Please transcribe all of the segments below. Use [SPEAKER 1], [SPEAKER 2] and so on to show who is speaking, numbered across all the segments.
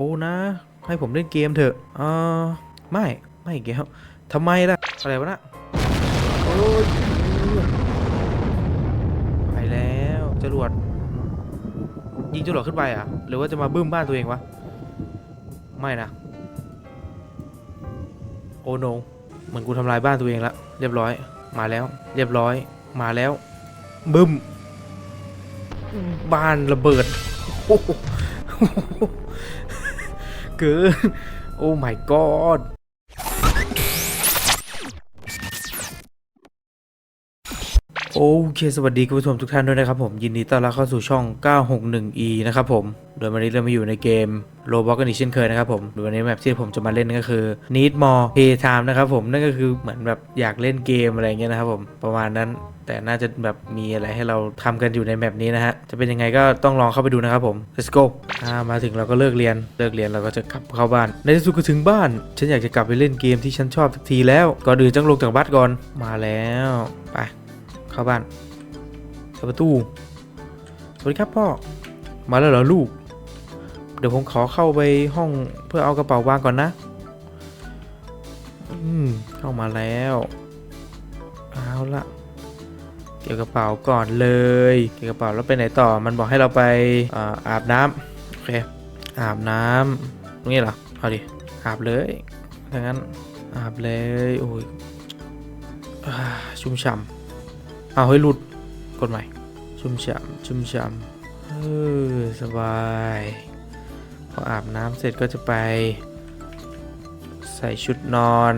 [SPEAKER 1] อ้นะ ให้ผมเล่นเกมเถอะเออไม่ไม่เกมทำไมล่ะ อะไรวะนะโอ้ยไปแล้วจรวด ยิงจรวดขึ้นไปอะ หรือว่าจะมาบึ้มบ้านตัวเองวะ ไม่นะ โอ้โนเหมือนกูทำลายบ้านตัวเองละเรียบร้อย มาแล้ว เรียบร้อย มาแล้ว บึ้ม บ้านระเบิดโอ้โห เกิน โอ้ my god โอเคสวัสดีคุณผู้ชมทุกท่านด้วยนะครับผมยินดีต้อนรับเข้าสู่ช่อง 961e นะครับผมโดยวันนี้เรามาอยู่ในเกม Roblox กันอีกเช่นเคยนะครับผมโดยวันนี้แมปที่ผมจะมาเล่นนั่นก็คือ Need More Playtime นะครับผมนั่นก็คือเหมือนแบบอยากเล่นเกมอะไรเงี้ยนะครับผมประมาณนั้น แต่น่าจะแบบมีอะไรให้เราทำกันอยู่ในแมปนี้นะฮะ จะเป็นยังไงก็ต้องลองเข้าไปดูนะครับผม let's go อ่ามาถึงเราก็เลิกเรียน เลิกเรียนเราก็จะกลับเข้าบ้าน ในที่สุดก็ถึงบ้าน ฉันอยากจะกลับไปเล่นเกมที่ฉันชอบสักทีแล้ว ก่อนอื่นต้องลงจากบัสก่อน มาแล้ว ไป เข้าบ้านเปิดประตู สวัสดีครับพ่อ มาแล้วเหรอลูก เดี๋ยวผมขอเข้าไปห้องเพื่อเอากระเป๋าวางก่อนนะ อืม เข้ามาแล้ว เอาละ เก็บกระเป๋าก่อนเลย เก็บกระเป๋าแล้วไปไหนต่อ มันบอกให้เราไปอาอาบน้ำโอเค อาบน้ำตรงนี้เหรอ เอาดิ อาบเลยถ้างั้นอาบเลย โอ้ยอชุ่มฉ่ำเอาเฮ้ยหลุด กดใหม่ ชุ่มฉ่ำชุ่มฉ่ำเออสบาย พออาบน้ำเสร็จก็จะไป ใส่ชุดนอน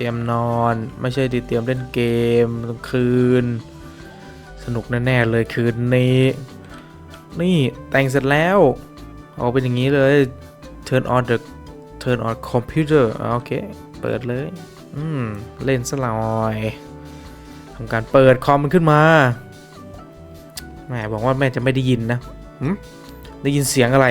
[SPEAKER 1] เตรียมนอน ไม่ใช่ดิเตรียมเล่นเกมกลางคืน สนุกแน่ ๆ เลยคืนนี้ นี่แต่งเสร็จแล้วออกเป็นอย่างนี้เลย turn on the turn on computer โอเค เปิดเลย อืม เล่นสลอยทำการเปิดคอมมันขึ้นมาแหมบอกว่าแม่จะไม่ได้ยินนะได้ยินเสียงอะไร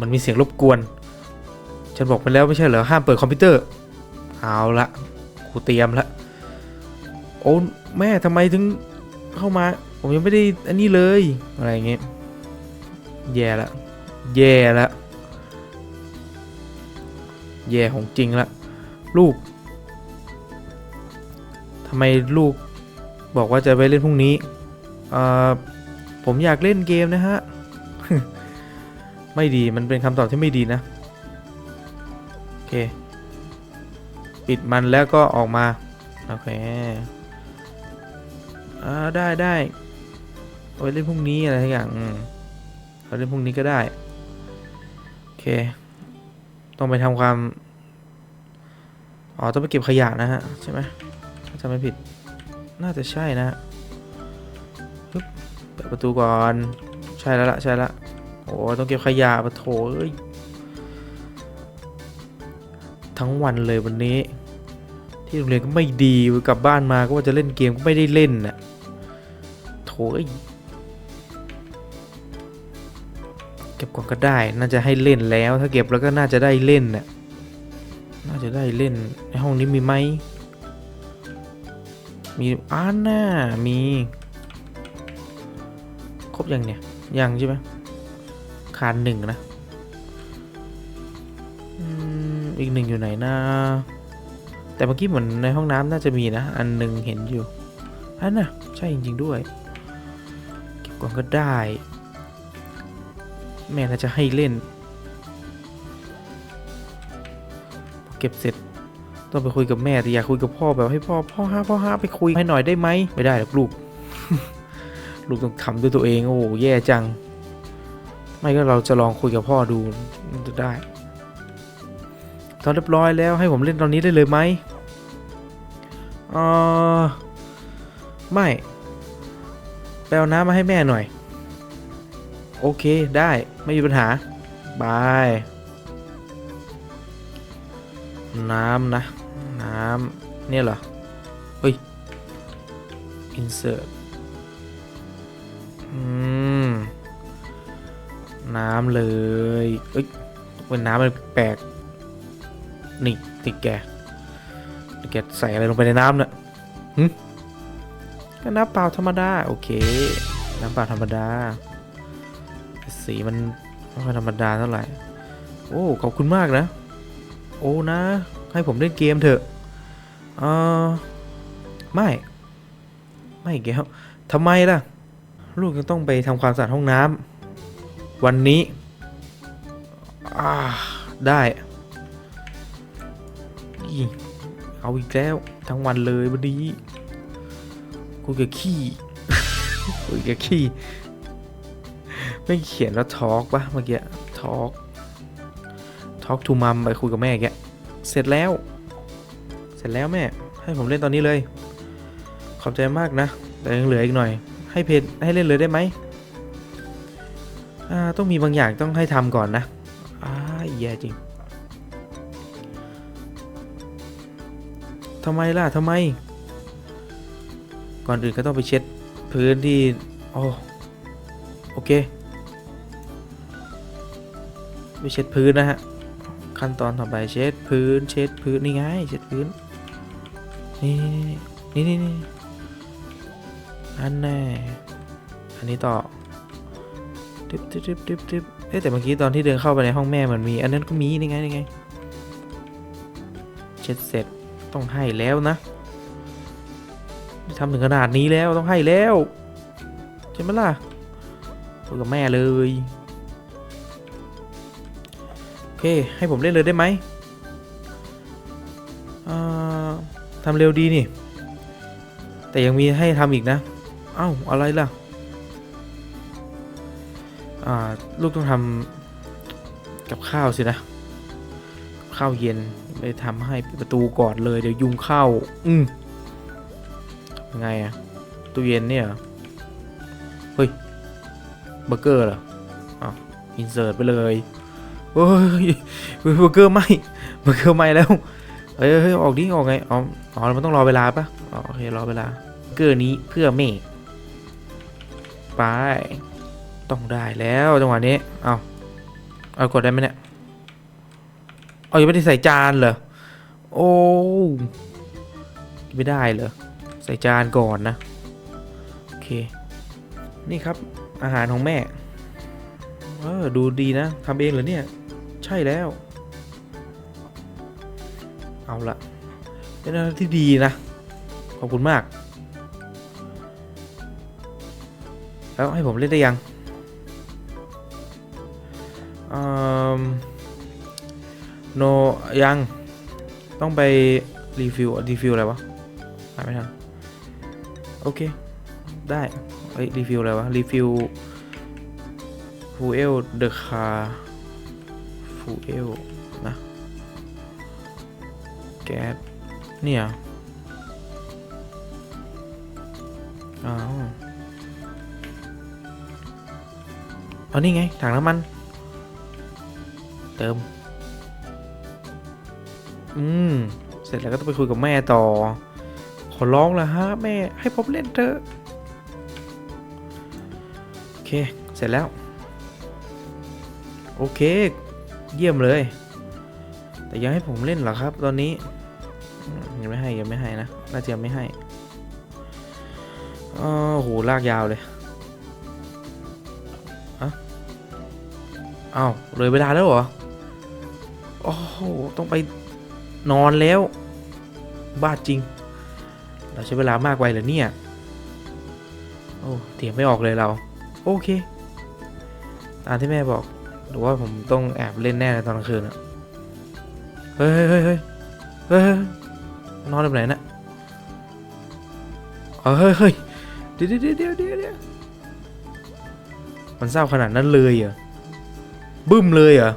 [SPEAKER 1] มันมีเสียงรบกวน ฉันบอกไปแล้วไม่ใช่เหรอ ห้ามเปิดคอมพิวเตอร์ เอาละกูเตรียมละโอ้แม่ทำไมถึงเข้ามา ผมยังไม่ได้อันนี้เลยอะไรเงี้ยแย่ละแย่ละแย่ของจริงละลูกทำไมลูกบอกว่าจะไปเล่นพรุ่งนี้เอ่อผมอยากเล่นเกมนะฮะ ไม่ดีมันเป็นคำตอบที่ไม่ดีนะ โอเค ปิดมันแล้วก็ออกมา โอเคอ่าได้ได้เอาไปเล่นพรุ่งนี้อะไรทุกอย่างเอาเล่นพรุ่งนี้ก็ได้ โอเค ต้องไปทำความ อ๋อ ต้องไปเก็บขยะนะฮะ ใช่ไหมถ้าจำไม่ผิด น่าจะใช่นะฮะปึ๊บเปิดประตูก่อน ใช่แล้วละใช่ละโอ้ต้องเก็บขยะปะโถเอ้ยทั้งวันเลยวันนี้ ที่โรงเรียนก็ไม่ดีกลับบ้านมาก็ว่าจะเล่นเกมก็ไม่ได้เล่นน่ะโถเอ้ยเก็บก่อนก็ได้ น่าจะให้เล่นแล้ว ถ้าเก็บแล้วก็น่าจะได้เล่นน่ะน่าจะได้เล่นในห้องนี้มีไหมมีอ่าน่ามีครบยังเนี่ยยังใช่ไหมขาดหนึ่งนะอืมอีกหนึ่งอยู่ไหนนะ แต่เมื่อกี้เหมือนในห้องน้ำน่าจะมีนะ อันหนึ่งเห็นอยู่อันน่ะใช่จริง ๆ ด้วย เก็บก่อนก็ได้ แม่น่าจะให้เล่นพอเก็บเสร็จต้องไปคุยกับแม่แต่อยากคุยกับพ่อแบบให้พ่อพ่อฮะพ่อฮะไปคุยให้หน่อยได้ไหมไม่ได้หรอกลูก ลูกต้องทำด้วยตัวเองโอ้แย่จัง ไม่ก็เราจะลองคุยกับพ่อดูจะได้ ตอนเรียบร้อยแล้วให้ผมเล่นตอนนี้ได้เลยไหมเออไม่ไปเอาน้ำมาให้แม่หน่อย โอเคได้ไม่มีปัญหาบายน้ำนะ น้ำเนี่ยเหรอ เฮ้ย insert อืม น้ำเลย เอ้ยเป็นน้ำมันแปลก นี่ติแกติแกใส่อะไรลงไปในน้ำเนะ่ะหึก็น้ำเปล่าธรรมดา โอเค น้ำเปล่าธรรมดา สีมันไม่ค่อยธรรมดาเท่าไหร่ โอ้ขอบคุณมากนะ โอ้นะ ให้ผมเล่นเกมเถอะเออไม่ ไม่อีกแล้วทำไมล่ะ ลูกยังต้องไปทำความสะอาดห้องน้ำวันนี้ อ่า ได้ เอาอีกแล้วทั้งวันเลยวันนี้กูจะขี้กูจะขี้ไม่เขียนว่าทอล์กปะเมื่อกี้ทอล์กทอล์กทูมัมไปคุยกับแม่แกเสร็จแล้ว เสร็จแล้วแม่ ให้ผมเล่นตอนนี้เลย ขอบใจมากนะ แต่ยังเหลืออีกหน่อย ให้เพจให้เล่นเลยได้ไหมต้องมีบางอย่างต้องให้ทำก่อนนะอ้าแย่จริง ทำไมล่ะทำไม ก่อนอื่นก็ต้องไปเช็ดพื้นที่โอ้โอเค ไปเช็ดพื้นนะฮะ ขั้นตอนต่อไปเช็ดพื้น เช็ดพื้นนี่ไงเช็ดพื้น นี่นี่นี่นี่อันแน่อันนี้ต่อดึบดึบดึบดึบดึบเอ๊ะแต่เมื่อกี้ตอนที่เดินเข้าไปในห้องแม่มันมี อันนั้นก็มีนี่ไงนี่ไง เช็ดเสร็จ ต้องให้แล้วนะทำถึงขนาดนี้แล้วต้องให้แล้วใช่ไหมล่ะพูดกับแม่เลยโอเคให้ผมเล่นเลยได้ไหมทำเร็วดีนี่ แต่ยังมีให้ทำอีกนะเอ้าอะไรล่ะลูกต้องทำกับข้าวสินะ ข้าวเย็นไปทำให้ปิดประตูก่อนเลยเดี๋ยวยุงเข้า อืมยังไงอะตู้เย็นเนี่ยเฮ้ยเบอร์เกอร์เหรออ้าวอินเสิร์ตไปเลยโอ้ยเบอร์เกอร์ไหมเบอร์เกอร์ไหมแล้วเฮ้ยเฮ้ยออกดิออกไงอ๋ออ๋อมันต้องรอเวลาปะอ๋อโอเครอเวลาเกอร์นี้เพื่อเมฆไปต้องได้แล้วจังหวะนี้เอาเอากดได้ไหมเนี่ย เอายังไม่ได้ใส่จานเหรอ โอ้ไม่ได้เหรอ ใส่จานก่อนนะ โอเค นี่ครับอาหารของแม่ เออ ดูดีนะทำเองเหรอเนี่ย ใช่แล้ว เอาละเป็นอะไรที่ดีนะ ขอบคุณมาก แล้วให้ผมเล่นได้ยังอืม โนยังต้องไปรีฟิวรีฟิวอะไรวะหาไม่ทันโอเค ได้เอ้ยรีฟิวอะไรวะรีฟิวฟูเอลเดอะคาฟูเอลนะแก๊สเนี่ยอ้าวเอนี่ไงถังน้ำมัน เติม อืม เสร็จแล้วก็ต้องไปคุยกับแม่ต่อ ขอร้องล้วฮะ แม่ให้ผมเล่นเถอะ โอเค เสร็จแล้ว โอเค เยี่ยมเลย แต่ยังให้ผมเล่นเหรอครับ ตอนนี้ ยังไม่ให้ยังไม่ให้นะ น่าจะยังไม่ให้อ๋อโหลากยาวเลยอะอ้าวเลยเวลาแล้วเหรอ โอ้โห ต้องไป นอนแล้ว บ้าจริง เราใช้เวลามากไปเหรอเนี่ย โอ้เถียงไม่ออกเลยเรา โอเค ตามที่แม่บอก หรือว่าผมต้องแอบเล่นแน่ในตอนกลางคืนอะเฮ้ยเฮ้ยเฮ้ยเฮ้ยนอนแบบไหนนะเฮ้ยเฮ้ยเดียวเดี๋ยวเดี๋ยวเดี๋ยวเดี๋ยวมันเศร้าขนาดนั้นเลยเหรอบึ้มเลยเหรอ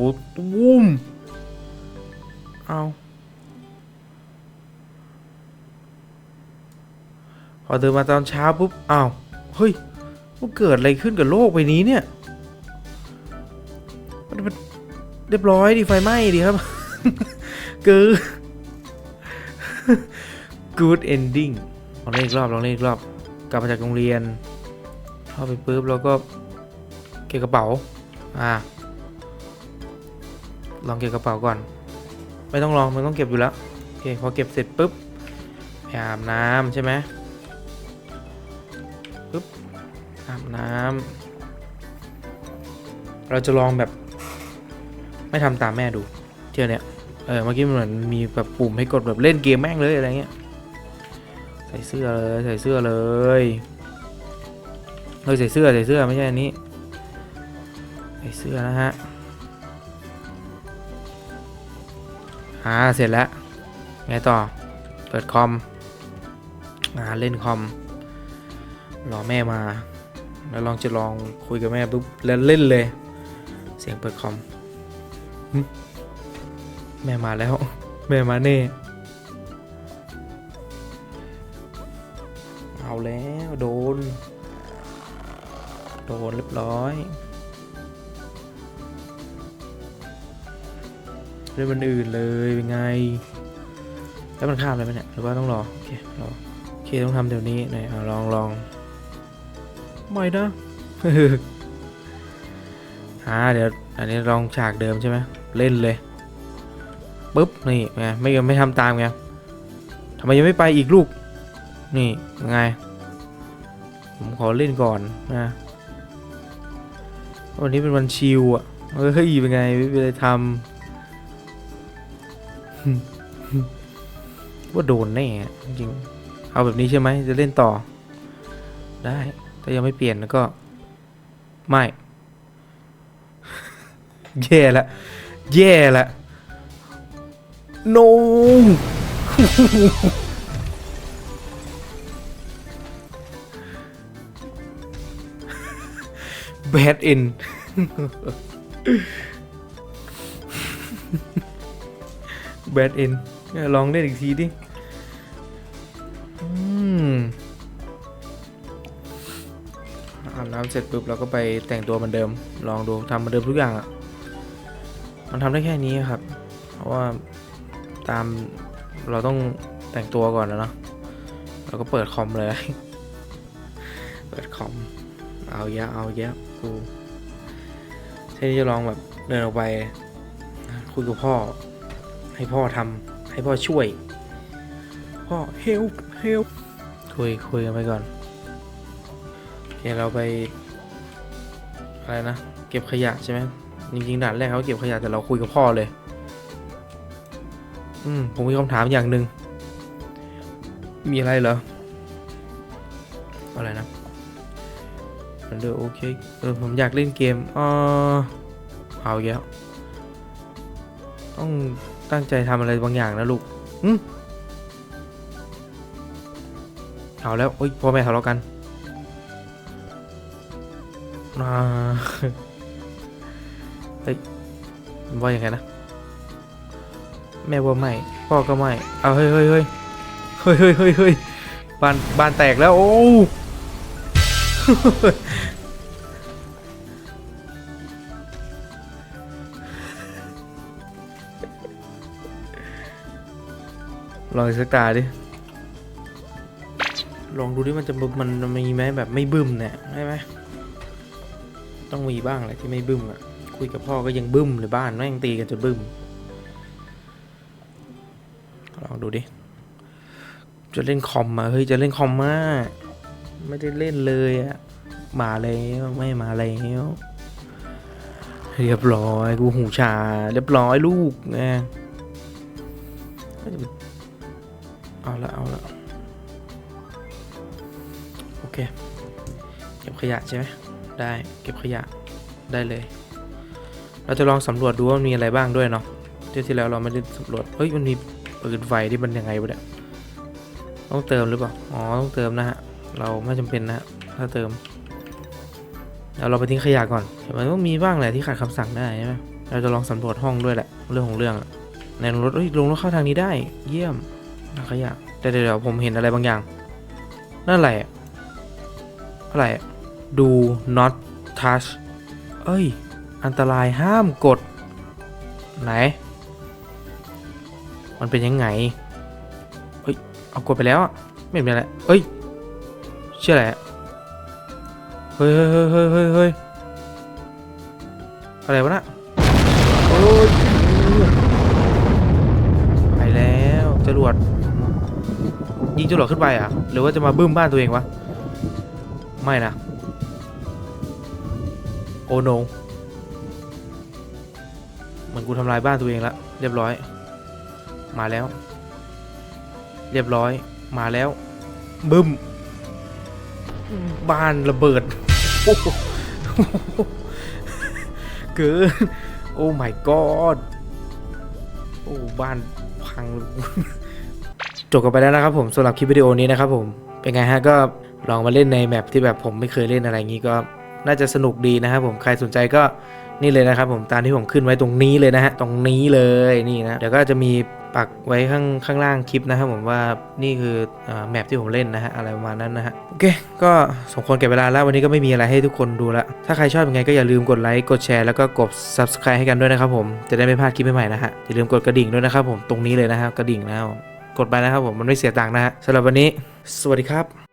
[SPEAKER 1] วุ้มเอาพอเดินมาตอนเช้าปุ๊บอ้าวเฮ้ยมันเกิดอะไรขึ้นกับโลกใบนี้เนี่ยมันมันเรียบร้อยดิไฟไหม้ดิครับคือ good ending ลองเล่นอีกรอบลองเล่นอีกรอบ กลับมาจากโรงเรียนเข้าไปปุ๊บแล้วก็เก็บกระเป๋า อ่า ลองเก็บกระเป๋าก่อน ไม่ต้องลองมันต้องเก็บอยู่แล้วโอเคพอเก็บเสร็จปุ๊บไปอาบน้ำใช่ไหมปุ๊บอาบน้ำเราจะลองแบบ ไม่ทำตามแม่ดูเที่ยวเนี้ยเออเมื่อกี้มันเหมือนมีแบบปุ่มให้กดแบบเล่นเกมแม่งเลยอะไรเงี้ยใส่เสื้อเลยใส่เสื้อเลยเฮ้ยใส่เสื้อใส่เสื้อไม่ใช่อันนี้ใส่เสื้อนะฮะ อ่าเสร็จแล้ว ไงต่อ เปิดคอม อ่าเล่นคอม รอแม่มา แล้วลองจะลองคุยกับแม่ปุ๊บแล้วเล่นเลย เสียงเปิดคอม แม่มาแล้ว แม่มาเน่เอาแล้วโดน โดนเรียบร้อย เรื่องมันอื่นเลยเป็นไง แล้วมันข้ามเลยไหมเนี่ยหรือว่าต้องรอโอเครอโอเคต้องทำเดี๋ยวนี้ไหนเอาลองลองไม่นะอ่าเดี๋ยวอันนี้ลองฉากเดิมใช่ไหมเล่นเลยปุ๊บนี่ไงไม่ไม่ทำตามไงทำไมยังไม่ไปอีกลูก นี่ไงผมขอเล่นก่อนนะวันนี้เป็นวันชิลอะเฮ้ยเป็นไงไม่เป็นไรทำ ว่าโดนแน่จริง เอาแบบนี้ใช่ไหมจะเล่นต่อ ได้ถ้ายังไม่เปลี่ยนแล้วก็ ไม่ แย่ละ แย่ละ no แบดเอ็น แบดเอ็นลองเล่นอีกทีดิอืมอาบน้ำเสร็จปุ๊บเราก็ไปแต่งตัวเหมือนเดิม ลองดูทำเหมือนเดิมทุกอย่างอะมันทำได้แค่นี้ครับ เพราะว่าตามเราต้องแต่งตัวก่อนนะเนาะเราก็เปิดคอมเลย เปิดคอม เอาเยอะเอาเยอะกูทีนี้จะลองแบบเดินออกไปคุยกับพ่อ ให้พ่อทำให้พ่อช่วย พ่อ help help คุยคุยกันไปก่อนโอเคเราไปอะไรนะ เก็บขยะใช่ไหมจริงๆด่านแรกเขาเก็บขยะแต่เราคุยกับพ่อเลย อืมผมมีคำถามอย่างหนึ่งมีอะไรเหรอ อะไรนะมันเดอโอเค เออ ผมอยากเล่นเกมอ๋อเอาอีกแล้วต้อง ตั้งใจทำอะไรบางอย่างนะลูกอืมเอาแล้วโอ้ยพ่อแม่ทะเลาะกันอ่าเฮ้ยว่ายังไงนะ แม่ว่าไม่ พ่อก็ไม่ เอาเฮ้ยเฮ้ยเฮ้ยเฮ้ยเฮ้ยเฮ้ยเฮ้ยบ้านบ้านแตกแล้ว โอ้ ลองสักตาดิ ลองดูดิมันจะบึ้มมันมีไหมแบบไม่บึ้มเนี่ยใช่ไหมต้องมีบ้างแหละที่ไม่บึ้มอะ คุยกับพ่อก็ยังบึ้มเลยบ้านแม่งตีกันจนบึ้ม ลองดูดิ จะเล่นคอมมาเฮ้ยจะเล่นคอมมาไม่ได้เล่นเลยอะมาแล้วไม่มาแล้วเรียบร้อย กูหูชา เรียบร้อยลูกไง เอาละเอาละโอเค เก็บขยะใช่ไหมได้เก็บขยะได้เลย เราจะลองสำรวจดูว่ามันมีอะไรบ้างด้วยเนาะเที่ยวที่แล้วเราไม่ได้สำรวจเฮ้ยมันมีปืนไฟที่มันยังไงวะเนี่ยต้องเติมหรือเปล่าอ๋อต้องเติมนะฮะเราไม่จำเป็นนะฮะถ้าเติมเดี๋ยวเราไปทิ้งขยะก่อนมันต้องมีบ้างแหละที่ขัดคำสั่งได้ใช่ไหมเราจะลองสำรวจห้องด้วยแหละเรื่องของเรื่องในรถเอ้ยลงรถเข้าทางนี้ได้ เยี่ยม ถังขยะเดี๋ยวผมเห็นอะไรบางอย่าง นั่นอะไรอะอะไรอะ do not touch เอ้ย อันตรายห้ามกด ไหน มันเป็นยังไงเฮ้ย เอากดไปแล้วอะไม่เป็นไรเอ้ย เชื่ออะไรอะเฮ้ยเฮ้ยเฮ้ยเฮ้ยเฮ้ยเฮ้ยอะไรวะน่ะโอ้ยไปแล้วจรวด ยิงจรวดขึ้นไปอะ หรือว่าจะมาบึ้มบ้านตัวเองวะ ไม่นะ โอโนเหมือนกูทำลายบ้านตัวเองละเรียบร้อย มาแล้ว เรียบร้อย มาแล้ว บึ้ม บ้านระเบิดโอ้โหเกินโอ้ my god โอ้ บ้านพังเลย จบกันไปแล้วนะครับผมสำหรับคลิปวิดีโอนี้นะครับผมเป็นไงฮะก็ลองมาเล่นในแมปที่แบบผมไม่เคยเล่นอะไรอย่างนี้ก็น่าจะสนุกดีนะครับผมใครสนใจก็นี่เลยนะครับผมตามที่ผมขึ้นไว้ตรงนี้เลยนะฮะตรงนี้เลยนี่นะเดี๋ยวก็จะมีปักไว้ข้างข้างล่างคลิปนะครับผมว่านี่คืออแมปที่ผมเล่นนะฮะอะไรประมาณนั้นนะฮะโอเคก็สมควรเก็บเวลาแล้ววันนี้ก็ไม่มีอะไรให้ทุกคนดูละถ้าใครชอบยังไงก็อย่าลืมกดไลค์กดแชร์แล้วก็กด subscribe ให้กันด้วยนะครับผมจะได้ไม่พลาดคลิปใหม่ๆนะฮะอย่าลืมกดกระดิ่งด้วยนะครับผมตรงนี้เลยนะครับกระดิ่งนะครับ กดไปนะครับผมมันไม่เสียตังค์นะฮะสำหรับวันนี้ สวัสดีครับ